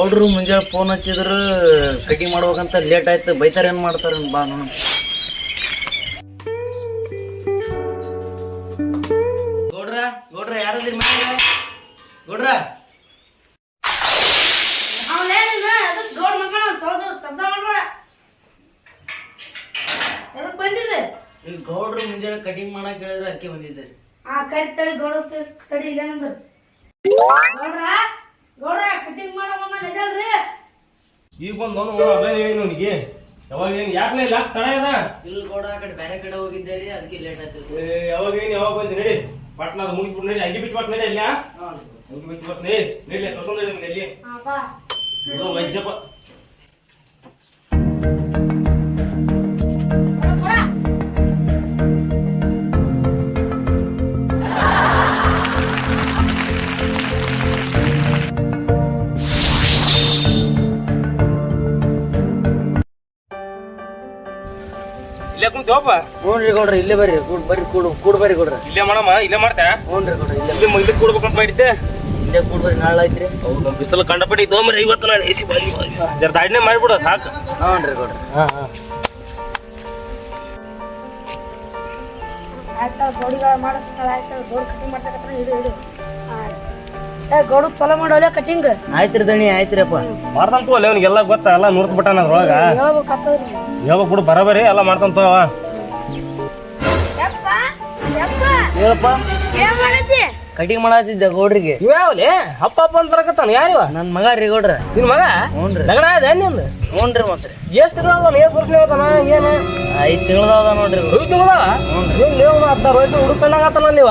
ಗೌಡ್ರು ಮುಂಜಾನೆ ಫೋನ್ ಹಚ್ಚಿದ್ರು ಕಟಿಂಗ್ ಮಾಡ್ಬೇಕಂತ ಲೇಟ್ ಆಯ್ತು ಬೈತಾರೆ ಏನ್ ಮಾಡ್ತಾರ ಬಾ ನೋಡು ಗೌಡ್ರ ಗೌಡ್ರ ಯಾರದ್ರಿ ಮನ್ಯಾಗ ಗೌಡ್ರ? ಬಂದಿದೆ ಗೌಡ್ರು ಮುಂಜಾನೆ ಕಟಿಂಗ್ ಮಾಡಕ್ ಹೇಳಿದ್ರೆ ಅಕ್ಕಿ ಬಂದಿದ್ದೆ. ಆ ಕೈ ತಡಿ ಗೌಡ ತಡಿ ಇಲ್ಲ ನಂಬರ್ ಗೌಡ್ರ? ಕಟಿಂಗ್ ಮಾಡೋಮ್ಮ ನಿಜಲ್ರಿ ಈಗ ಬಂದು ನೋಡು ಅದೇ ಏನು ಅವನಿಗೆ ಯಾವಾಗ ಏನು ಯಾಕೆ ಇಲ್ಲ? ತಡ ಇದ. ಇಲ್ಲಿ ಕೂಡ ಆ ಕಡೆ ಬೇರೆ ಕಡೆ ಹೋಗಿದ್ದೆ ರೀ ಅದಕ್ಕೆ ಲೇಟ್ ಆಯ್ತು ಏ, ಯಾವಾಗ ಏನು ಯಾವಾಗ ಬಂದಿ? ನಡಿ. ಪಟ್ನ ಅದು ಮುಗಿಬಿಟ್ಟು ನಡಿ. ಅಂಗಿ ಬಿಚ್ಚು ಬಟ್ ನಡಿ ಅಲ್ಲಿ ಅಂಗಿ ಬಿಚ್ಚು ಬಟ್ ನಡಿ. ನಡಿ ಕರ್ಕೊಂಡು ನಡಿ ಅಲ್ಲಿ ಹಾ ಬಾ. ಇದು ವೈದ್ಯಪ್ಪ. ಇಲ್ಲೇ ಕುಂತೀವಪ್ಪ ಹ್ಞೂ ರೀ ಗೌಡ್ರ ಇಲ್ಲೇ ಬರ್ರಿ ಕೂಡ್ ಬರ್ರಿ ಕೂಡು ಕೂಡ್ ಬರ್ರಿ ಗೌಡ್ರ. ಇಲ್ಲೇ ಮಾಡಮ್ಮ ಇಲ್ಲೇ ಮಾಡ್ತಾ? ಹ್ಞೂ ರೀ ಗೌಡ್ರ ಇಲ್ಲೇ ಕೂಡ್ಬೇಕು ಅಂತ ಇಲ್ಲೇ ಕೂಡ್ಬೇಕಂತ ಮಾಡಿದ್ದೆ. ಇಲ್ಲೇ ಕೂಡ್ ಬರ್ರಿ ನಾಳೆ ಐತ್ರಿ ಹೌದು ಬಿಸಿಲು ಕಂಡಪಟ್ಟಿ ತೊಗೊಂಬರಿ ಇವತ್ತು ನಾನು ಎಸಿ ಬಾಗಿ ಜರ ದಾಡಿನೇ ಮಾಡಿಬಿಡು ಸಾಕು. ಹ್ಞೂ ರೀ ಗೌಡ್ರ. ಹಾಂ ಹಾಂ. ಆಯ್ತಾ ಗೋಡಿಗಳು ಮಾಡಿಸ್ತಾಳೆ ಆಯ್ತಾ ಗೋಡ್ ಕಟಿಂಗ್ ಮಾಡ್ಸಕತ್ರ ಇಡು ಇಡು ಆಯ್ತ್. ಏ ಗೌಡ ಚಲೋ ಮಾಡೋಲೆ ಕಟಿಂಗ್ ಆಯ್ತ್ರಿ ದಣಿ ಆಯ್ತ್ರಿಪ್ಪ. ಮಾಡ್ದಂತು ಅಲ್ಲೇ ಅವ್ನಿಗೆಲ್ಲ ಗೊತ್ತಾ ಎಲ್ಲ ನುರ್ತ್ ಬಿಟ್ಟಾನ ಅದ್ರೊಳಗ. ಹೇಳ್ಬೇಕಾಗ್ತದ್ರಿ. ಯಾವಾಗ ಬಿಡು ಬರಬರಿ ಎಲ್ಲ ಮಾಡ್ತಂತ ಯಪ್ಪ ಯಪ್ಪ. ಹೇಳಪ್ಪ. ಕಟಿಂಗ್ ಮಾಡತ್ತಿದ್ದೆ ಗೌಡ್ರಿಗೆ. ಇವ್ಯಾವಲೆ ಅಪ್ಪ ಅಪ್ಪ ಅಂತ ಬರಕತ್ತಾನ ಯಾರಿವ ನನ್ನ ಮಗ ರೀ ಗೌಡ್ರ. ನಿನ್ ಮಗ? ಹ್ಞೂನ್ರಿ ಲಗ್ನ ಅದ ನಿಂದು? ಹ್ಞೂನ್ರಿ ಮತ್ತೆ ಎಷ್ಟು ಇರೋದ ಏನ್ ವರ್ಷ ಹೋತಾನ ಏನು? ಐದು ತಿಂಗಳದ ನೋಡ್ರಿ ಐದು ತಿಂಗಳ ಏನ್ ನೀವು ಹತ್ತಾರು ವಯಸ್ಸು ಹುಡುಕಣ್ಣಾಗತ್ತಾನ ನೀವ?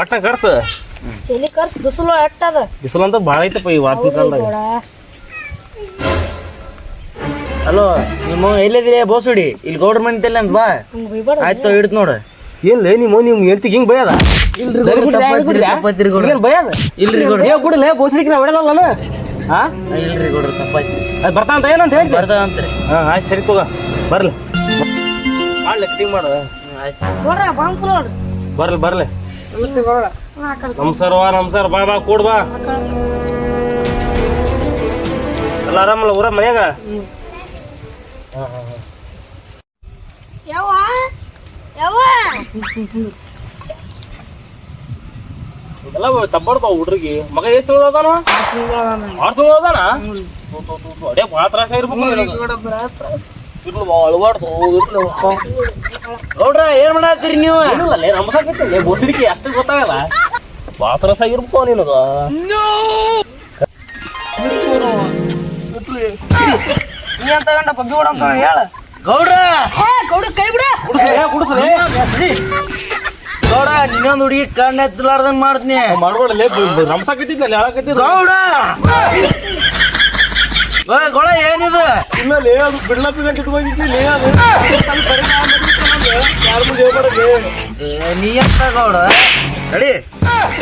ಪಟ್ನ ಕರ್ಸ? ಚಲಿ ಕರ್ಸ್? ಬಿಸಿಲು ಅಟ್ಟದ ಬಿಸಿಲು ಅಂತ ಭಾಳ ಐತಪ್ಪ ಈ ವಾತಿ ಕಾಲದಾಗ ಹಲೋ ನಿಮ್ಮ ಎಲ್ಲಿದ್ರಿ? ಬೋಸುಡಿ? ಇಲ್ಲಿ ಗೌಡ್ರ ಮನೆ ಇಲ್ಲ ಅಂತ ಬಾ. ಆಯ್ತು ಹಿಡ್ದು ನೋಡು. ಏನ್ಲೇ ನಿಮ್ಮ ನಿಮ್ಮ ಹೆಂಡತಿಗೆ ಹಿಂಗ್ ಬಯದ? ಇಲ್ರಿ ಬಯದ? ಇಲ್ರಿ ಗೌಡ್ರ. ಏ ಗುಡಲೇ ಬೋಸ್ಲಿಕ್ಕೆ ನಾವು ಹೊಡೆದಲ್ಲ ಹಾ ಇಲ್ರಿ ಗೌಡ್ರ ತಪ್ಪಾಯ್ತು ಬರ್ತಾ ಅಂತ ಏನಂತ ಹೇಳಿ ಬರ್ತಾವಂತ್ರಿ ಹಾ ಆಯ್ತು ಸರಿ ತಗೋ ಬರ್ಲಿ. ಮಾಡ್ಲಿ ಕಟಿಂಗ್ ಮಾಡು. ಆಯ್ತು. ನೋಡ್ರ ಬಾಂಬ್ ನೋಡ್ರಿ ಬರ್ಲಿ ಬರ್ಲಿ. ನಮಸ್ತೆ ಗೌಡ ನಮಸ್ಕಾರ ವಾ ನಮಸ್ಕಾರ ಬಾ ಬಾ ಕೂಡ್ ಬಾ. ಎಲ್ಲ ಆರಾಮಲ್ಲ ಊರ ಮನ್ಯಾಗ? ಯವ್ವ? ಯವ್ವ? ಎಲ್ಲ ತಬ್ಬಡ್ತಾವ ಹುಡ್ರಿಗೆ. ಮಗ ಎಷ್ಟು ಅದಾನ? ಆರು ತಿಂಗಳು ಅದಾನ? ಅದೇ ಭಾಳ ತ್ರಾಸ ಇರ್ಬೇಕು ಅಳವಾಡ್ದು. ಗೌಡ್ರ ಏನ್ ಮಾಡತ್ತೀರಿ ನೀವು? ಏನಿಲ್ಲಲೇ ನಮ್ಸಾಕೈತಿ ಬೋಸಡಿಕೆ ಅಷ್ಟು ಗೊತ್ತಾಗಲ್ಲ. ಭಾಳ ತ್ರಾಸ ಆಗಿರ್ಬೇಕು ನಿನಗ. ನೀ ಅಂತ ಗಂಡ ಪಗ್ಗಿ ಹೊಡಂತ ಹೇಳ. ಗೌಡ್ರ! ಗೌಡ ಕೈ ಬಿಡ. ಗೌಡ ಇನ್ನೊಂದು ಹುಡುಗಿ ಕಣ್ಣು ಎತ್ತಲಾರ್ದಂಗ್ ಮಾಡ್ತೀನಿ ಮಾಡ್ಬೇಡಲೇ ನಮ್ಸಾಕೈತಿದ್ನಲ್ಲ ಹೇಳಕತ್ತಿದ್ದು. ಗೌಡ ಗೌಡ ಏನಿದು? ಇಲ್ಲಲೇ ಅದು ಬಿಡ್ಲಪ್ಪ ಗಂಟೆ ಇಟ್ಕೊಂಡಿದ್ದಿಲ್ಲ ಅದು. ಯಾರ್ ಮುಂದೆ ಹೇಳ್ಬಾರ್ದು ಏ, ನೀ ಅಂತ ಗೌಡ ನಡಿ.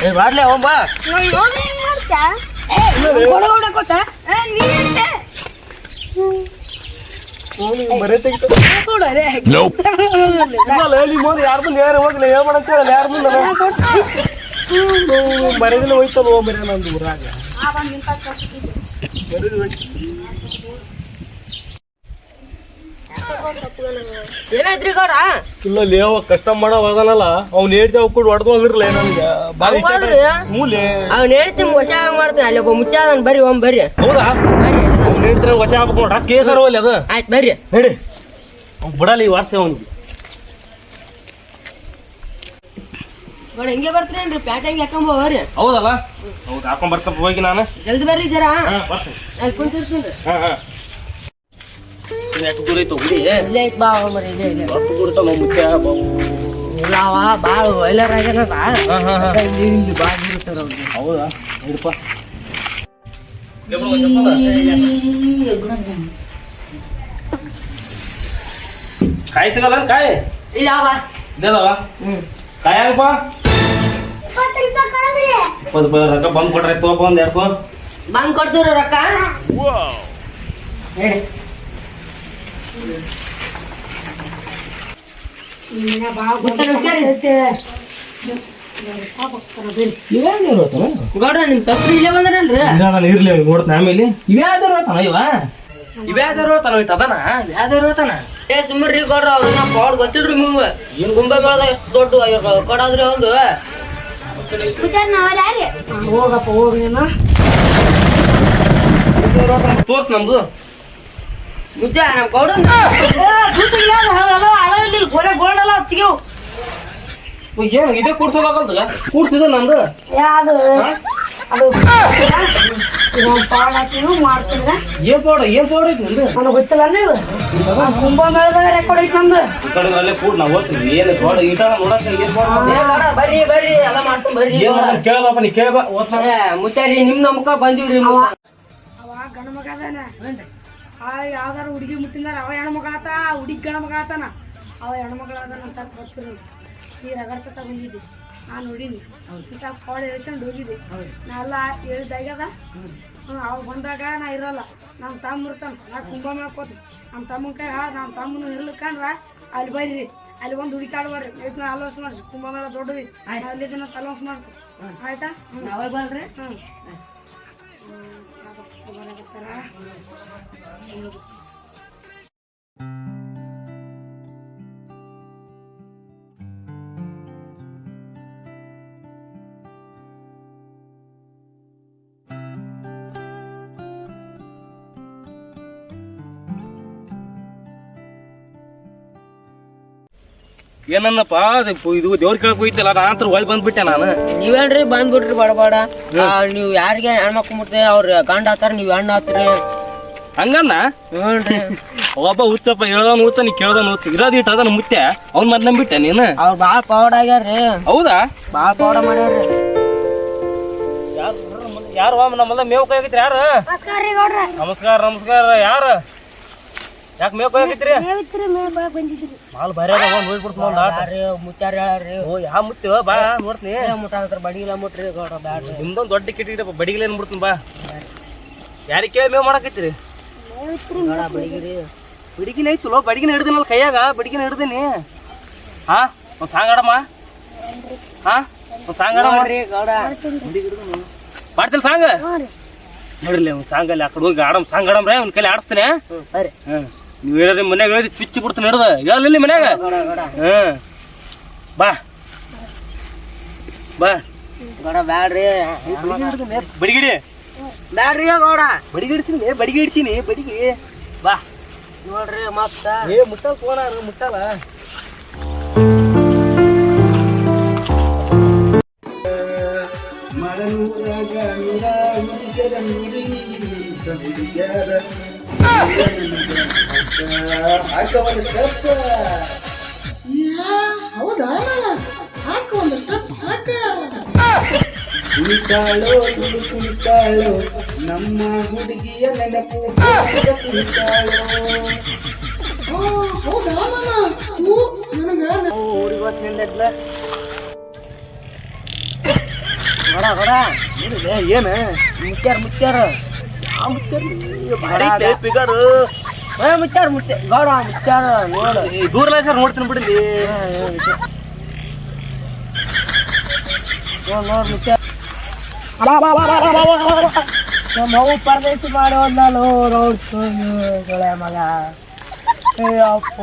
ಏ, ಮಾಡ್ಲಿ ಹೋಗ್ ಬಾ. ಮರೆ ತೆಗಿತ ನಿಮ್ಮ ಯಾರ ಮುಂದೆ ಯಾರು ಹೋಗ್ಲಿ ಏನ್ ಮಾಡಂತ ಯಾರ್ ಮುಂದೆ ಮರೆದಿಲ್ಲ ಓ ಮರೆ ನಂದು ಊರಾಗ. ಏನಾಯ್ತ್ರಿ ಗೌಡ ಇಲ್ಲ ಲೇವ ಕಷ್ಟ ಮಾಡೋ ಅವ್ನ ಅವ್ನು ಹೇಳ್ತೇವೆ ಕೂಡ ಹೊಡೆದು ಹೋಗಿರ್ಲ ನನ್ಗೆ ಬಾರಿ? ಮೂಲೆ. ಅವ್ನು ಹೇಳ್ತೀನಿ ಹೊಸ ಮಾಡ್ತೀನಿ ಅಲ್ಲಿ ಒಬ್ಬ ಮುಚ್ಚ ಬರ್ರಿ ಒಮ್ಮೆ ಬರ್ರಿ. ಹೌದಾ? ಅವ್ನು ಹೇಳ್ತಾರೆ ವಶ ಕೇಸರ ಹೋಗ್ಲಿ ಅದು. ಆಯ್ತು ಬರ್ರಿ. ನಡಿ. ಅವ್ನು ಬಿಡಲ್ಲ ಈ ವರ್ಷ ಅವ್ನಿಗೆ. ಗೌಡ ಹಿಂಗೆ ಬರ್ತೀರೇನ್ರಿ ಪ್ಯಾಟ್ ಹೆಂಗೆ ಹಾಕೊಂಬ ಬರ್ರಿ ಹೌದಲ್ಲ? ಹೌದು ಹಾಕೊಂಡ್ ಬರ್ಕಪ್ಪ ಹೋಗಿ ನಾನು. ಜಲ್ದಿ ಬರ್ರಿ ಜರ. ಹಾ ಬರ್ತೀನಿ. ಅಲ್ಲಿ ಕುಂತಿರ್ತೀನಿ. ಹಾ ಹಾ. ಯಾಕೆ ದೂರ ಐತೆ ಹುಡಿ ಇಲ್ಲೇ ಐತ್ ಬಾ ಮರಿ ಇಲ್ಲೇ ಇಲ್ಲೇ. ಅಷ್ಟು ದೂರ ನಾವು ಮುಖ್ಯ ಇಲ್ಲವ ಭಾಳ ವೈಲರ್ ಇಲ್ಲಿ ಅವ್ರಿಗೆ. ಹೌದಾ? ಹಿಡಪ್ಪ ಕಾಯಿ ಸಿಗಲ್ಲ ಕಾಯಿ? ಇಲ್ಲ ಇದೇದವ ಕಾಯಿ ಆಗಪ್ಪ ಇಪ್ಪತ್ತು ರೂಪಾಯಿ ರೊಕ್ಕ ಬಂದ್ ಕೊಡ್ರಿ ತೋಪ ಒಂದ್ ಎರಡು ಬಂದ್ ಕೊಡ್ತೀರ ರೊಕ್ಕ? ಗೌಡ್ರ ನಿಮ್ ಸಸ್ರು ಇಲ್ಲೇ ಬಂದ್ರಲ್ರಿ? ನಾನು ಇರ್ಲಿ ನೋಡ್ತಾನ ಆಮೇಲೆ. ಇವ್ಯಾವ್ದಾರು ಹೋತಾನ ಇವ? ಇವ್ಯಾವ್ದಾರು ಹೋತಾನ ಇಟ್ಟು ಅದಾನ ಯಾವ್ದಾರು ಹೋತಾನ? ಏ ಸುಮ್ಮರಿ ಗೌಡ್ರ ಅವ್ರನ್ನ ಪೌಡ್ ಗೊತ್ತಿಲ್ರಿ ನಿಮ್ಗೆ. ಏನ್ ಗುಂಬೆ ಬೆಳ್ದ ದೊಡ್ಡ ಕೊಡಾದ್ರಿ ಒಂದು ಹೋಗಪ್ಪ ಹೋಗಿ ನೀನು. ತೋರ್ಸ್ ನಮ್ದು. ಮುದ್ದ ನಮ್ ಗೌಡ ಗೋಡೆ ಗೋಲ್ಡಲ್ಲ ತೆಗಿವು ಏನು ಇದೇ ಕೂರ್ಸೋದಾಗಲ್ದಲ್ಲ ಕೂರ್ಸಿದ ನಂದು ಯಾವ್ದು? ಅದು ಪಾಡ್ ಹಾಕಿನು ಮಾಡ್ತಿಲ್ಲ ಏನ್ ಪೌಡ ಏನ್ ಪೌಡ ಐತಿ ನಂದು ನನಗೆ ಗೊತ್ತಿಲ್ಲ ನೀವು ಕುಂಭ ಮೇಳದಾಗ ರೆಕಾರ್ಡ್ ಐತಿ ನಮ್ದು ಈ ಕಡೆ ಅಲ್ಲೇ ಕೂಡ ನಾವು ಓದ್ತೀವಿ ಏನು ಪೌಡ ಈಟ ನೋಡಕ್ ಏನ್ ಪೌಡ ಏ ಗೌಡ, ಬರ್ರಿ ಬರ್ರಿ ಎಲ್ಲ ಮಾಡ್ಕೊಂಡ್ ಬರ್ರಿ. ಕೇಳಬಾಪ ನೀ ಕೇಳಬಾ ಓದ್ತಾನ ಮುತ್ತಾರಿ ನಿಮ್ ನಮ್ಕ ಬಂದಿವ್ರಿ ಅವ ಗಂಡ ಮಗ ಅದಾನ. ಆ ಯಾವ್ದಾರ ಹುಡುಗಿ ಮುಟ್ಟಿದಾರ? ಅವ ಹೆಣ್ಮಗ ಆತ ಹುಡುಗಿ ಗಂಡ ಮಗ ಆತಾನ. ಅವ ಹೆಣ್ಮಗಳ ಅದಾನ ಅಂತ ಗೊತ್ತಿರು ನೀರು ರಗಡ್ಸತ ಬಂದಿದ್ದಿ. ನಾನು ನೋಡೀನಿ. ಇಂಥ ಕಾಲ್ ಎಳ್ಸ್ಕೊಂಡು ಹೋಗಿದ್ದೆ ನಾ ಎಲ್ಲ ಹೇಳಿದಾಗದ ಹ್ಞೂ ಅವಾಗ ಬಂದಾಗ ನಾ ಇರಲ್ಲ. ನಮ್ಮ ತಮ್ಮ ಇರ್ತಾನ ನಾ ಕುಂಭ ಮಾಡ್ಕೋತ ನಮ್ಮ ತಮ್ಮನ ಕೈ ನಮ್ಮ ತಮ್ಮನ ಇರ್ಲಿಕ್ಕಂದ್ರ ಅಲ್ಲಿ ಬರ್ರಿ ಅಲ್ಲಿ ಒಂದು ಹುಡುಕಾಡ್ ಬರ್ರಿ. ಇವತ್ತು ನಾ ಅಲೋಸ್ ಮಾಡ್ಸಿ. ಕುಂಭ ಮೇಳ ದೊಡ್ಡದಿ. ಅಲ್ಲಿ ದಿನ ತಲೋಸ್ ಮಾಡಿಸಿ. ಆಯ್ತಾ? ಅವಾಗ ಬರ್ರಿ. ಹ್ಞೂ ಏನನ್ನಪ್ಪ ಅದು ಇದು ದೇವ್ರ ಕೇಳಕ್ ಹೋಯ್ತಲ್ಲ ನಾ ಹೊಳ್ ಬಂದ್ಬಿಟ್ಟೆ ನಾನು ನೀವೇನ್ರಿ ಬಂದ್ಬಿಟ್ರಿ ಬಡ ಬಡ ನೀವು ಯಾರಿಗೆ ಹೆಣ್ಮಕ್ಳು ಮುಟ್ದೆ ಅವ್ರ ಗಂಡ ಆತಾರ ನೀವು ಹೆಣ್ಣು ಆತ್ರಿ ಹಂಗನ್ನ ನೋಡ್ರಿ ಒಬ್ಬ ಹುಚ್ಚಪ್ಪ ಹೇಳೋನು ಹುಚ್ಚ ನೀ ಕೇಳ್ದವನ್ ಹುಚ್ಚ ಇರೋದು ಇಟ್ಟು ಅದನ್ನ ಮುತ್ತೆ ಅವ್ನ ಮತ್ತೆ ನಂಬಿಟ್ಟೆ ನೀನು ಅವ್ರು ಬಾಳ್ ಪವಾಡ ಆಗ್ಯಾರ್ರಿ ಹೌದಾ ಭಾಳ ಪವಾಡ ಮಾಡ್ಯಾರ್ರಿ ಯಾರು ಯಾರು ನಮ್ಮೆಲ್ಲ ಮೇವು ಕೈಯಾಗಿತ್ರಿ ಯಾರು ನಮಸ್ಕಾರ ನಮಸ್ಕಾರ ಯಾರು ಯಾಕೆ ಮೇವ್ ಕೈಯಾಗಿತ್ರಿ ಮಾಲ್ ಬರೀ ಅದ ಒಂದ್ ಹೋಗ್ಬಿಡ್ತು ಒಂದ್ ಆಟ ಮುತ್ತಾರ ಹೇಳ್ರಿ ಓ ಯಾ ಮುತ್ತಿ? ಬಾ ನೋಡ್ತೀನಿ ಮುಟ್ಟ ಬಡಿಗಿಲ್ಲ ಮುಟ್ರಿ ಗೌಡ ಬ್ಯಾಡ್ರಿ ನಿಮ್ದೊಂದ್ ದೊಡ್ಡ ಕಿಟಕಿ ಬಡಿಗಿಲ್ಲ ಏನ್ಬಿಡ್ತೀನಿ ಬಾ. ಯಾರಿಗೆ ಕೇಳಿ ಮೇವ್ ಮಾಡಕತ್ತೀರಿ? ಗೌಡ ಬಡಿಗಿರಿ. ಬಡಿಗಿನ ಐತಲೋ ಬಡಿಗಿನ ಹಿಡ್ದಿನಲ್ಲ ಕೈಯಾಗ ಬಡಿಗಿನ ಹಿಡ್ದೀನಿ. ಹಾ ಒಂದ್ ಸಾಂಗ್ ಆಡಮ್ಮ ಹಾ ಒಂದು ಸಾಂಗ್ ಆಡಮ್ಮ ನೋಡ್ರಿ ಗೌಡ ಮಾಡ್ತಿಲ್ಲ ಸಾಂಗ್? ನೋಡ್ರಿ ಅವ್ನು ಸಾಂಗ್ ಅಲ್ಲಿ ಆ ಕಡೆ ಹೋಗಿ ಆಡಮ್ ಸಾಂಗ್ ಆಡಮ್ರೆ ಅವ್ನ ಕೈಲಿ ಆಡಿಸ್ತೀನಿ ಹ್ಮ್. ನೀವು ಹೇಳಿದ್ರೆ ಮನ್ಯಾಗ ಹೇಳಿದ್ ಪಿಚ್ಚಿ ಬಿಡ್ತಾನೆ ಹಿಡ್ದ ಹೇಳಲಿಲ್ಲ ಮನ್ಯಾಗ ಹಾಂ ಬಾ ಬಾ ಗೌಡ ಬ್ಯಾಡ್ರಿ ಬಡಿಗಿಡಿ ಬ್ಯಾಡ್ರಿ ಗೌಡ ಬಡಿಗಿಡ್ತೀನಿ ಬಡಿಗಿ ಇಡ್ತೀನಿ ಬಡಿಗೆ ಬಾ ನೋಡ್ರಿ ಮತ್ತ ಏ ಮುಟ್ಟಲ್ ಫೋನ ಮುಟ್ಟಲ್ಲ ಹೌದಾ ಒಂದು ಕುಳಿತಾಳೋ ಇಳು ಕುಳಿತಾಳೋ ನಮ್ಮ ಹುಡುಗಿಯ ನೆನಪು ಕುಳಿತಾಳೋ ಹೌದಾ ಮಾಮ ಹೂ ಏನು? ಮುತ್ಯಾರ ಮುತ್ಯಾರ ಫಿಗರ್ ಏ ಮುತ್ಯಾರ ಮುಟ್ಟ ಗೌಡ ಮುತ್ಯಾರ ನೋಡು. ದೂರ ಸರ್ ನೋಡ್ತೀನಿ ಬಿಡಿ ನೋಡ್ ಮುತ್ಯಾರ ನಮ್ಮ ಅವು ಪರದೇಶ ಮಾಡಿ ನೋಡ್ಕೊಳ್ಳೆ ಮಗ. ಅಯ್ಯಪ್ಪ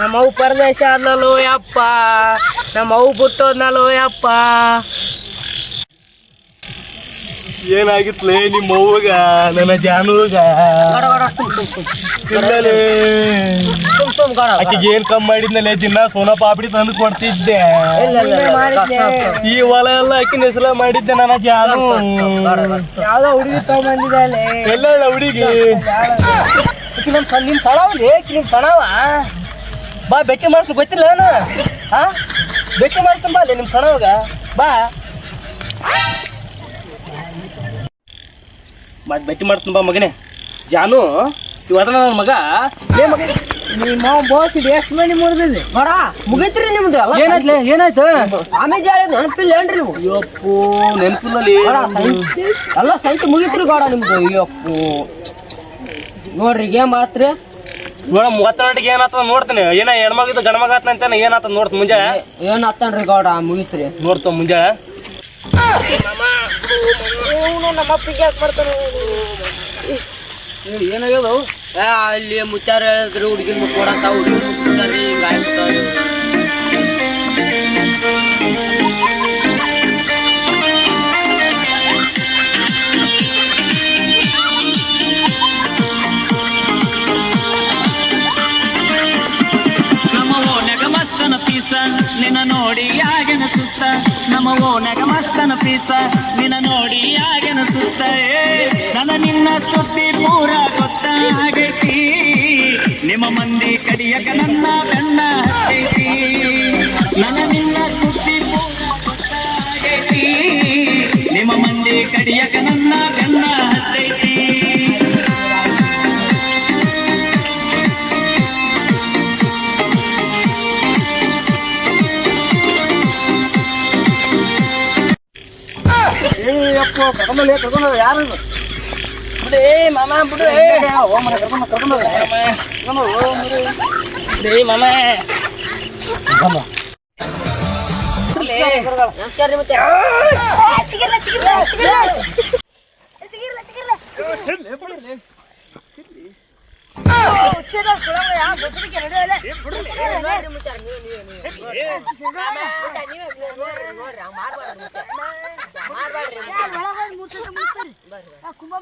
ನಮ್ಮ ಅವು ಪರದೇಶ ಆದ್ನಲ್ಲೋ ಯಪ್ಪ. ನಮ್ಮ ಅವು ಬಿಟ್ಟೋದ್ನಲ್ಲೋ ಯಪ್ಪ. ಏನಾಗಿತ್ಲೇ ನಿಮ್ಮ ಅವ್ವಗ ನನ್ನ ಜಾನುಗ. ಆಕಿಗೆ ಏನ್ ಕಮ್ಮಿ ಮಾಡಿದ್ನಲ್ಲೇ ದಿನ ಸೋನಾ ಪಾಪಡಿ ತಂದು ಕೊಡ್ತಿದ್ದೆ. ಇಲ್ಲ ಇಲ್ಲ ಇಲ್ಲ ಈ ಹೊಲ ಎಲ್ಲ ಆಕಿನ ನೆಸಲ ಮಾಡಿದ್ದೆ ನನ್ನ ಜಾನು. ಎಲ್ಲ ಹುಡುಗಿ ನಮ್ ಸಣವಲ್ಲಿ ಆಕಿ ನಿಮ್ ಸಣವ? ಬಾ ಬೆಟ್ಟಿ ಮಾಡ್ತು ಗೊತ್ತಿಲ್ಲ ಏನು? ಹಾ ಬೆಟ್ಟಿ ಮಾಡ್ತೀನಿ ಬಾ ಅಲ್ಲಿ ನಿಮ್ ಸಣವಾಗ. ಬಾ. ಮತ್ ಭೇಟಿ ಮಾಡ್ತೀನಿ ಬಾ ಮಗನೇ. ಜಾನು ಇವತ್ತ ನನ್ನ ಮಗ. ಏ ಮಗ ನಿಮ್ಮ ಬಾಸ್ ಇದು ಎಷ್ಟು ಮಂದಿ ಮುರಿದಿದೆ ಬರ ಮುಗಿತ್ರಿ ನಿಮ್ದು ಏನಾಯ್ತು ಏನಾಯ್ತು? ಆಮೇಲೆ ಹೇಳಿದ್ ನೆನಪಿಲ್ಲ ಏನ್ರಿ ನೀವು? ಅಯ್ಯಪ್ಪು ಸೈನ್ಸ್ ಎಲ್ಲ ಸಹಿತ ಮುಗಿತ್ರಿ ಗೋಡ ನಿಮ್ದು. ಅಯ್ಯಪ್ಪು. ನೋಡ್ರಿ ಏನ್ ಮಾಡ್ತ್ರಿ? ನೋಡ ಮೂವತ್ತೆರಡಿಗೆ ಏನಾತ ನೋಡ್ತೀನಿ. ಏನ ಹೆಣ್ಮಗಿದ್ದು ಗಂಡ್ಮಗ ಆತ ಅಂತ ಏನಾಗ್ತದ ನೋಡ್ತೀನಿ ಮುಂಜಾನೆ. ಏನ್ ಹತ್ತನ್ರಿ ಗೌಡ ಮುಗಿತ್ರಿ. ನೋಡ್ತು ಮುಂಜಾನೆ. ಏನಾಗ್ಯದ ಏ ಅಲ್ಲಿ ಮುಚ್ಚಾರ ಹೇಳಿದ್ರು ಹುಡುಗಿನ ಕೊಡಂತ ಹುಡುಗಿ ಮುಟ್ಟಾರಿ ಯಾಗೆನ ಸುಸ್ತ? ನಮವೋ ನಗಮಸ್ತನ ಪೀಸ. ನಿನ್ನ ನೋಡಿ ಯಾಗೆನ ಸುಸ್ತ? ನನ್ನ ನಿನ್ನ ಸುದ್ದಿ ಪೂರ ಗೊತ್ತಾಗೈತಿ ನಿಮ್ಮ ಮಂದಿ ಕಡಿಯಕ ನನ್ನ ಬೆನ್ನ ಹತ್ತೈತಿ. ನನ್ನ ನಿನ್ನ ಸುದ್ದಿ ಪೂರ ಗೊತ್ತಾಗೈತಿ ನಿಮ್ಮ ಮಂದಿ ಕಡಿಯಕ ನನ್ನ ಬೆನ್ನ ಬಿಡು ಏ ಮಾಮ ಬಿಡು ಏ ನಮಸ್ಕಾರ ರೀ ಮತ್ತೆ ಕುಂಭ